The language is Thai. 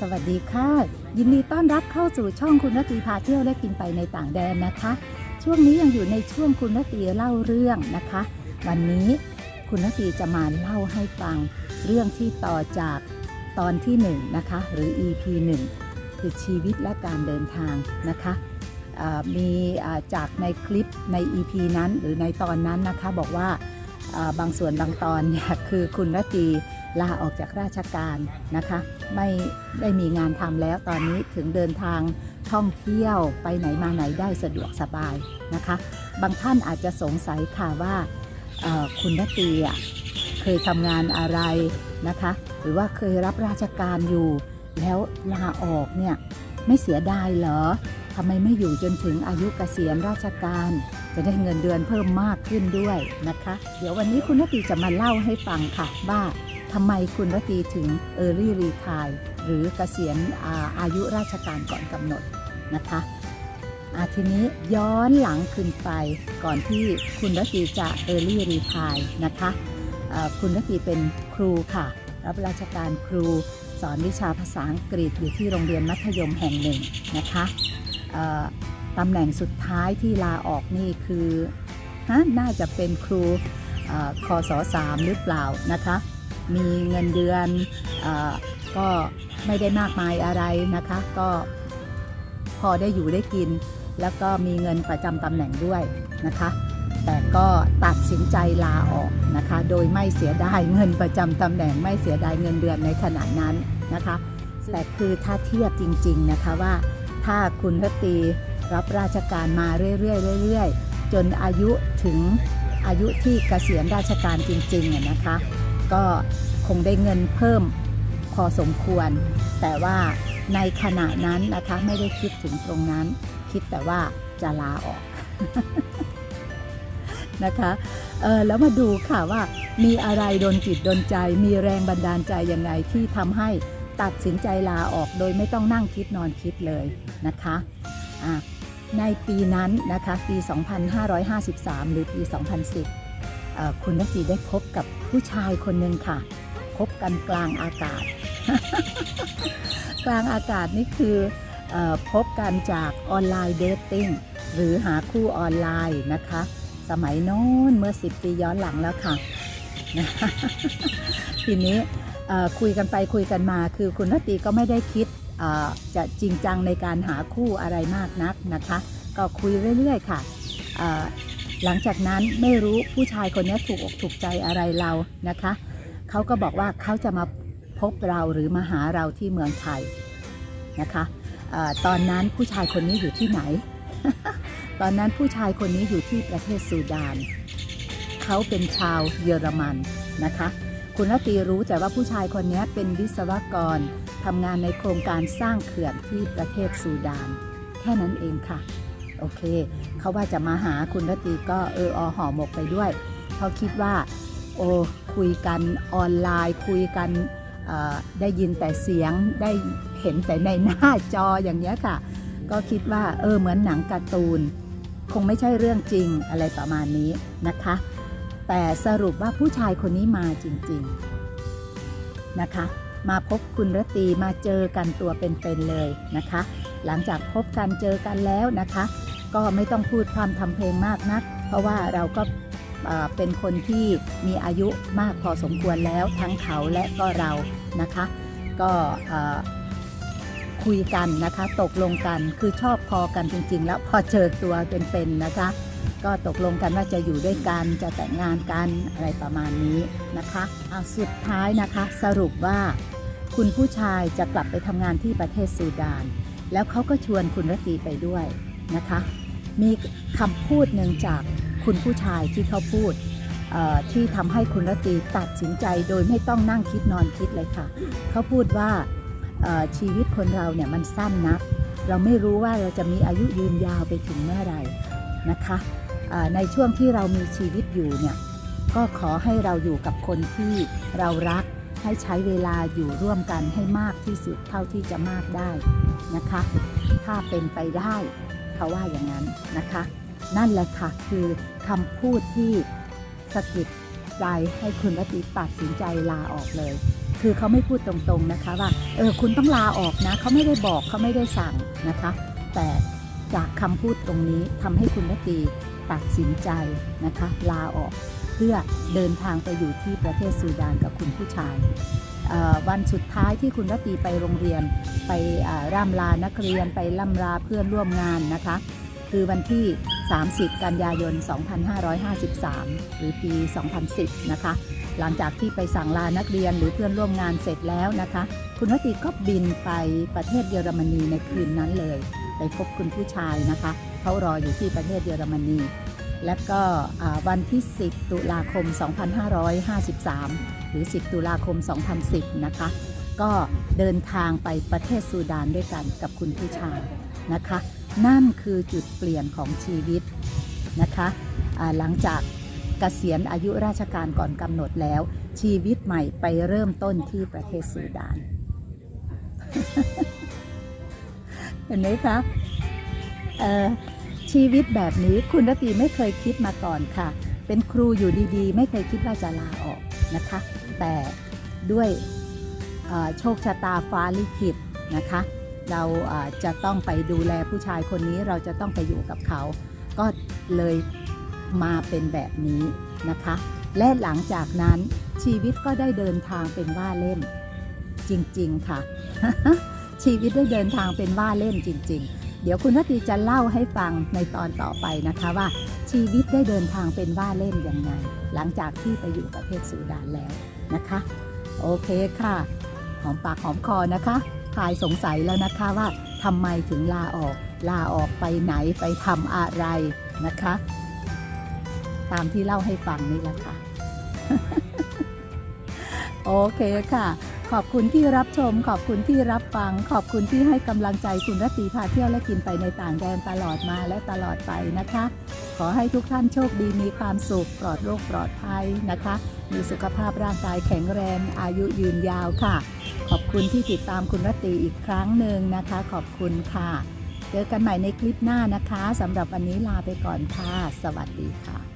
สวัสดีค่ะ ยินดีต้อนรับเข้าสู่ช่องคุณนตีพาเที่ยวและกินไปในต่างแดนนะคะ ช่วงนี้ยังอยู่ในช่วงคุณนตีเล่าเรื่องนะคะ วันนี้คุณนตีจะมาเล่าให้ฟังเรื่องที่ต่อจากตอนที่1นงนะคะหรือ EP 1 คือชีวิตและการเดินทางนะคะมีจากในคลิปใน EP นั้นหรือในตอนนั้นนะคะบอกว่าบางส่วนบางตอนเนี่ยคือคุณนตี ลาออกจากราชการนะคะ ไม่ได้มีงานทำแล้วตอนนี้ถึงเดินทางท่องเที่ยวไปไหนมาไหนได้สะดวกสบายนะคะ บางท่านอาจจะสงสัยค่ะว่าคุณนตีเคยทำงานอะไรนะคะ หรือว่าเคยรับราชการอยู่ แล้วลาออกเนี่ยไม่เสียดายเหรอทำไมไม่อยู่จนถึงอายุเกษียณราชการ จะได้เงินเดือนเพิ่มมากขึ้นด้วยนะคะ เดี๋ยววันนี้คุณนตีจะมาเล่าให้ฟังค่ะว่า ทำไมคุณนตรีถึง Early Retire หรือเกษียณอาอายุราชการก่อนกำหนดนะคะอาทีนี้ย้อนหลังขึ้นไปก่อนที่คุณรตีจะ Early Retire นะคะคุณรตีเป็นครูค่ะ รับราชการครูสอนวิชาภาษาอังกฤษอยู่ที่โรงเรียนมัธยมแห่งหนึ่งนะคะตำแหน่งสุดท้ายที่ลาออกนี่คือฮะน่าจะเป็นครูเอ่อคศ3หรือเปล่านะคะ มีเงินเดือนอก็ไม่ได้มากมายอะไรนะคะ ก็พอได้อยู่ได้กิน แล้วก็มีเงินประจำตำแหน่งด้วยนะคะ แต่ก็ตัดสินใจลาออกนะคะ โดยไม่เสียดายเงินประจำตำแหน่ง ไม่เสียดายเงินเดือนในขณะนั้นนะคะ แต่คือถ้าเทียบจริง ๆนะคะว่าถ้าคุณทตีรับราชการมาเรื่อยๆเรื่อยๆ จนอายุถึงอายุที่เกษียณราชการจริงๆนะคะ ก็คงได้เงินเพิ่มพอสมควร แต่ว่าในขณะนั้นนะคะไม่ได้คิดถึงตรงนั้น คิดแต่ว่าจะลาออกนะคะเออแล้วมาดูค่ะว่ามีอะไรโดนจิตโดนใจ มีแรงบันดาลใจยังไงที่ทำให้ตัดสินใจลาออกโดยไม่ต้องนั่งคิดนอนคิดเลยนะคะอะในปีนั้นนะคะปี 2553 หรือปี 2010 คุณนักตีได้พบกับผู้ชายคนหนึ่งค่ะ พบกันกลางอากาศ กลางอากาศนี่คืออพบกันจากออนไลน์เดทติ้งหรือหาคู่ออนไลน์นะคะ สมัยโน้นเมื่อ 10 ปีย้อนหลังแล้วค่ะ ทีนี้คุยกันไปคุยกันมาคือคุณนตตีก็ไม่ได้คิดจะจริงจังในการหาคู่อะไรมากนักนะคะ ก็คุยเรื่อยๆค่ะ หลังจากนั้นไม่รู้ผู้ชายคนนี้ถูกอกถูกใจอะไรเรานะคะ เขาก็บอกว่าเขาจะมาพบเราหรือมาหาเราที่เมืองไทยนะคะอตอนนั้นผู้ชายคนนี้อยู่ที่ไหน ตอนนั้นผู้ชายคนนี้อยู่ที่ประเทศซูดาน เขาเป็นชาวเยอรมันนะคะ คุณรตตีรู้แต่ว่าผู้ชายคนนี้เป็นวิศวกรทำงานในโครงการสร้างเขื่อนที่ประเทศซูดาน แค่นั้นเองค่ะ โอเค เขาว่าจะมาหาคุณรตีก็เอออห่อหมกไปด้วยเขาคิดว่า โอ้คุยกันออนไลน์ คุยกันได้ยินแต่เสียงได้เห็นแต่ในหน้าจออย่างเงี้ยค่ะ ก็คิดว่าเออเหมือนหนังการ์ตูน คงไม่ใช่เรื่องจริงอะไรประมาณนี้นะคะ แต่สรุปว่าผู้ชายคนนี้มาจริงๆนะคะ มาพบคุณรตีมาเจอกันตัวเป็นๆเลยนะคะ หลังจากพบกันเจอกันแล้วนะคะ ก็ไม่ต้องพูดพร่ำทำเพลงมากนัก เพราะว่าเราก็เป็นคนที่มีอายุมากพอสมควรแล้วทั้งเขาและก็เรานะคะ ก็คุยกันนะคะ ตกลงกันคือชอบพอกันจริง ๆ แล้วพอเจอตัวเป็นๆนะคะ ก็ตกลงกันว่าจะอยู่ด้วยกันจะแต่งงานกันอะไรประมาณนี้นะคะเอาสุดท้ายนะคะสรุปว่า คุณผู้ชายจะกลับไปทำงานที่ประเทศซูดาน แล้วเขาก็ชวนคุณรตีไปด้วยนะคะ มีคำพูดหนึ่งจากคุณผู้ชายที่เขาพูดที่ทำให้คุณรตีตัดสินใจโดยไม่ต้องนั่งคิดนอนคิดเลยค่ะ เขาพูดว่าชีวิตคนเราเนี่ยมันสั้นนักเราไม่รู้ว่าเราจะมีอายุยืนยาวไปถึงเมื่อไหร่นะคะในช่วงที่เรามีชีวิตอยู่เนี่ยก็ขอให้เราอยู่กับคนที่เรารักให้ใช้เวลาอยู่ร่วมกันให้มากที่สุดเท่าที่จะมากได้ นะคะ ถ้าเป็นไปได้เขาว่าอย่างนั้นนะคะ นั่นแหละค่ะคือคำพูดที่สะกิดใจให้คุณรตรีตัดสินใจลาออกเลย คือเขาไม่พูดตรงๆนะคะว่าเออคุณต้องลาออกนะเขาไม่ได้บอกเขาไม่ได้สั่งนะคะ แต่จากคำพูดตรงนี้ทำให้คุณนตีตัดสินใจนะคะ ลาออกเพื่อเดินทางไปอยู่ที่ประเทศซูดานกับคุณผู้ชาย วันสุดท้ายที่คุณรตีไปโรงเรียน ไปร่ำลานักเรียนไปล่ำลาเพื่อนร่วมงานนะคะ คือวันที่ 30 กันยายน 2553 หรือปี 2010 นะคะ หลังจากที่ไปสั่งลานักเรียนหรือเพื่อนร่วมงานเสร็จแล้วนะคะ คุณวตีก็บินไปประเทศเยอรมนีในคืนนั้นเลย ไปพบคุณผู้ชายนะคะเขารออยู่ที่ประเทศเยอรมนีและก็วันที่ 10 ตุลาคม 2553 รือ 10 ตุลาคม 2010 นะคะ ก็เดินทางไปประเทศซูดานด้วยกันกับคุณผู้ชายนะคะ นั่นคือจุดเปลี่ยนของชีวิตนะคะหลังจากเกษียณอายุราชการก่อนกำหนดแล้ว ชีวิตใหม่ไปเริ่มต้นที่ประเทศซูดาน เห็นไหมคะชีวิตแบบนี้คุณรตีไม่เคยคิดมาก่อนค่ะ เป็นครูอยู่ดีๆ ไม่เคยคิดว่าจะลาออกนะคะ แต่ด้วยโชคชะตาฟ้าลิขิตนะคะ เราจะต้องไปดูแลผู้ชายคนนี้เราจะต้องไปอยู่กับเขา ก็เลยมาเป็นแบบนี้นะคะ และหลังจากนั้นชีวิตก็ได้เดินทางเป็นว่าเล่นจริง ๆ ค่ะ ชีวิตได้เดินทางเป็นว่าเล่นจริง ๆ เดี๋ยวคุณนตีจะเล่าให้ฟังในตอนต่อไปนะคะว่าชีวิตได้เดินทางเป็นว่าเล่นยังไง หลังจากที่ไปอยู่ประเทศซูดานแล้ว นะคะ โอเคค่ะหอมปากหอมคอนะคะคลายสงสัยแล้วนะคะว่าทำไมถึงลาออก ลาออกไปไหนไปทำอะไรนะคะ ตามที่เล่าให้ฟังนี่แหละค่ะ โอเคค่ะ ขอบคุณที่รับชม ขอบคุณที่รับฟัง ขอบคุณที่ให้กำลังใจคุณรตตีพาเที่ยวและกินไปในต่างแดนตลอดมาและตลอดไปนะคะ ขอให้ทุกท่านโชคดีมีความสุขปลอดโรคปลอดภัยนะคะ มีสุขภาพร่างกายแข็งแรงอายุยืนยาวค่ะ ขอบคุณที่ติดตามคุณรตีอีกครั้งหนึ่งนะคะ ขอบคุณค่ะ เจอกันใหม่ในคลิปหน้านะคะสำหรับวันนี้ลาไปก่อนค่ะ สวัสดีค่ะ